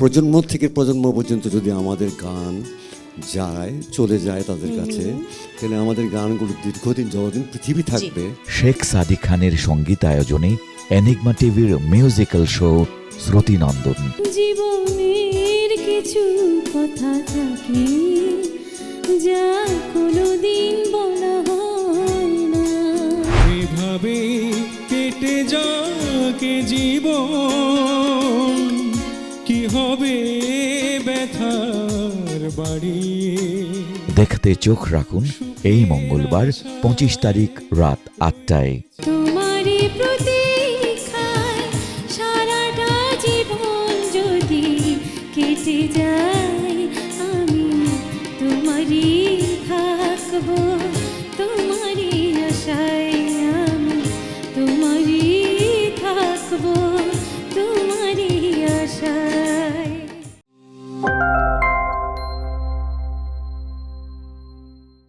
প্রজন্ম থেকে প্রজন্ম পর্যন্ত যদি আমাদের গান যায় চলে যায় তাদের কাছে তাহলে আমাদের গানগুলো দীর্ঘদিন যতদিন পৃথিবী থাকবে। শেখ সাদি খানের সংগীত আয়োজনে এনিগমা টিভির মিউজিক্যাল শো শ্রুতিনন্দন জীবনের কিছু কথা থাকে যা কোনোদিন বলা হয় না। এভাবে কেটে যাকে জীবন হবে ব্যথার বাড়ি। দেখতে চোখ রাখুন এই মঙ্গলবার পঁচিশ তারিখ রাত আটটায়। তোমারই জীবন যদি যায় আমি তোমারই থাকব। তোমারই তোমারই থাকব।